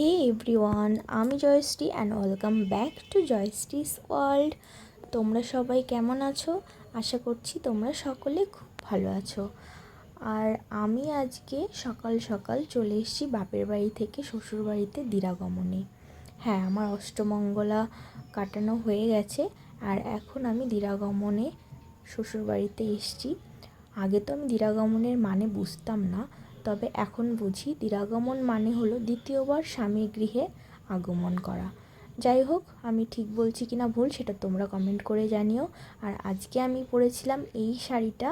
হে everyone আমি Joyshree and welcome back to Joyshree's world তোমরা সবাই কেমন আছো? আশা করছি তোমরা সকলে খুব ভালো আছো। আর আমি আজকে সকাল সকাল চলে এসেছি বাপের বাড়ি থেকে শ্বশুর বাড়িতে দিরাগমনে। হ্যাঁ আমার অষ্টমঙ্গলা কাটানো হয়ে গেছে আর এখন আমি দিরাগমনে শ্বশুর বাড়িতে এসেছি। আগে তো আমি দিরাগমনের মানে বুঝতাম না তবে এখন বুঝি দিরাগমন মানে হলো দ্বিতীয়বার স্বামীর গৃহে আগমন করা। যাই হোক, আমি ঠিক বলছি কি না ভুল সেটা তোমরা কমেন্ট করে জানিও। আর আজকে আমি পরেছিলাম এই শাড়িটা।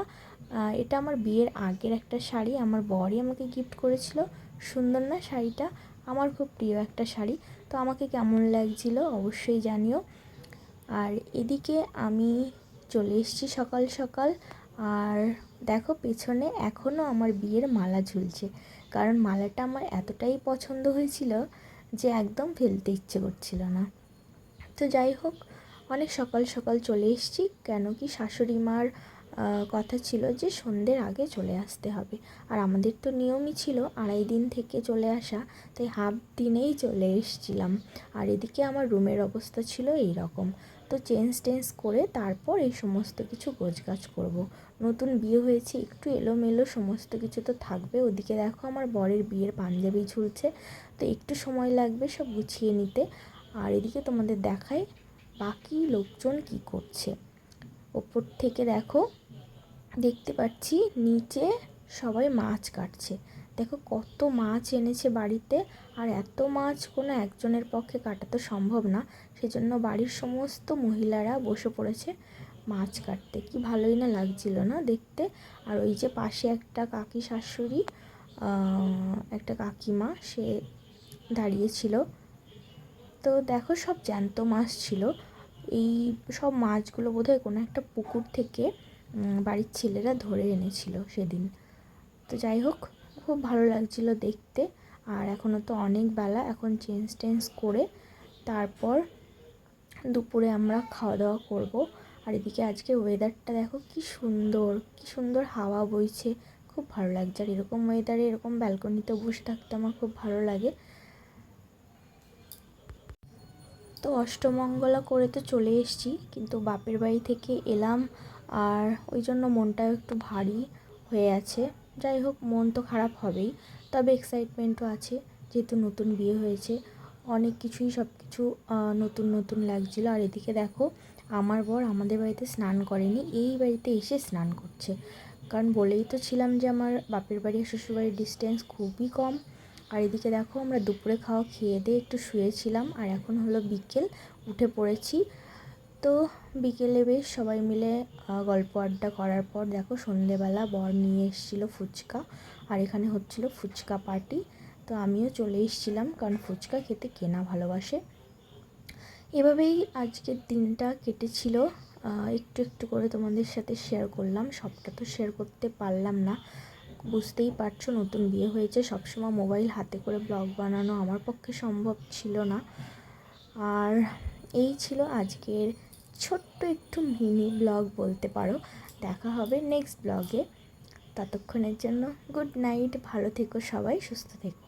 এটা আমার বিয়ের আগের একটা শাড়ি। আমার বরই আমাকে গিফট করেছিল। সুন্দর না শাড়িটা? আমার খুব প্রিয় একটা শাড়ি। তো আমাকে কেমন লাগছিল অবশ্যই জানিও। আর এদিকে আমি চলে এসেছি সকাল সকাল। আর দেখো পেছনে এখনও আমার বিয়ের মালা ঝুলছে। কারণ মালাটা আমার এতটাই পছন্দ হয়েছিল যে একদম ফেলতে ইচ্ছে করছিল না। তো যাই হোক, অনেক সকাল সকাল চলে এসেছি। কেন কি শাশুড়ি মার কথা ছিল যে সন্ধ্যের আগে চলে আসতে হবে। আর আমাদের তো নিয়মই ছিল আড়াই দিন থেকে চলে আসা, তাই হাফ দিনেই চলে এসেছিলাম। আর এদিকে আমার রুমের অবস্থা ছিল এই রকম তো চেঞ্জ টেঞ্জ করে তারপর এই সমস্ত কিছু গোছগাছ করব। নতুন বিয়ে হয়েছে, একটু এলোমেলো সমস্ত কিছু তো থাকবে। ওদিকে দেখো আমার বরের বিয়ের পাঞ্জাবি ঝুলছে, তো একটু সময় লাগবে সব গুছিয়ে নিতে। আর এদিকে তোমাদের দেখায় বাকি লোকজন কি করছে। ওপর থেকে দেখো দেখতে পাচ্ছি নিচে সবাই মাছ কাটছে। দেখো কত মাছ এনেছে বাড়িতে আর এত মাছ কোনো একজনের পক্ষে কাটা তো সম্ভব না। সেজন্য বাড়ির সমস্ত মহিলারা বসে পড়েছে মাছ কাটতে। কি ভালোই না লাগছিল না দেখতে। আর ওই যে পাশে একটা কাকি শাশুড়ি একটা কাকিমা সে দাঁড়িয়েছিল তো দেখো সব জ্যান্ত মাছ ছিল। এই সব মাছগুলো বোধহয় কোনো একটা পুকুর থেকে বাড়ির ছেলেরা ধরে এনেছিল সেদিন। তো যাই হোক, খুব ভালো লাগছিল দেখতে। আর এখনও তো অনেক বেলা, এখন চেঞ্জ টেঞ্জ করে তারপর দুপুরে আমরা খাওয়া দাওয়া করব। আর এদিকে আজকে ওয়েদারটা দেখো কি সুন্দর কি সুন্দর হাওয়া বইছে। খুব ভালো লাগছে। আর এরকম ওয়েদারে এরকম ব্যালকনিতে বসে থাকতে আমার খুব ভালো লাগে। তো অষ্টমঙ্গলা করে তো চলে এসেছি, কিন্তু বাপের বাড়ি থেকে এলাম আর ওই জন্য মনটাও একটু ভারী হয়ে আছে। যাই হোক, মন তো খারাপ হবেই। তবে এক্সাইটমেন্টও আছে, যেহেতু নতুন বিয়ে হয়েছে। অনেক কিছুই সব কিছু নতুন নতুন লাগছিল। আর এদিকে দেখো, আমার বর আমাদের বাড়িতে স্নান করেনি। এই বাড়িতে এসে স্নান করছে। কারণ বলেই তো ছিলাম যে আমার বাপের বাড়ি আর শ্বশুরবাড়ির ডিস্টেন্স খুবই কম। আর এদিকে দেখো, আমরা দুপুরে খাওয়া খেয়ে দিয়ে একটু শুয়েছিলাম। আর এখন হলো বিকেল, উঠে পড়েছি। তো বিকেলে বেশ সবাই মিলে গল্প আড্ডা করার পর দেখো সন্ধেবেলা বর নিয়ে এসেছিল ফুচকা আর এখানে হচ্ছিল ফুচকা পার্টি। তো আমিও চলে এসেছিলাম কারণ ফুচকা খেতে কেনা ভালোবাসে। এভাবেই আজকের দিনটা কেটেছিল। একটু একটু করে তোমাদের সাথে শেয়ার করলাম। সবটা তো শেয়ার করতে পারলাম না। বুঝতেই পারছ নতুন বিয়ে হয়েছে। সবসময় মোবাইল হাতে করে ব্লগ বানানো আমার পক্ষে সম্ভব ছিল না। আর এই ছিল আজকের ছোট্ট একটু মিনি ব্লগ বলতে পারো। দেখা হবে নেক্সট ব্লগে। ততক্ষণের জন্য গুড নাইট ভালো থেকো সবাই, সুস্থ থেকো।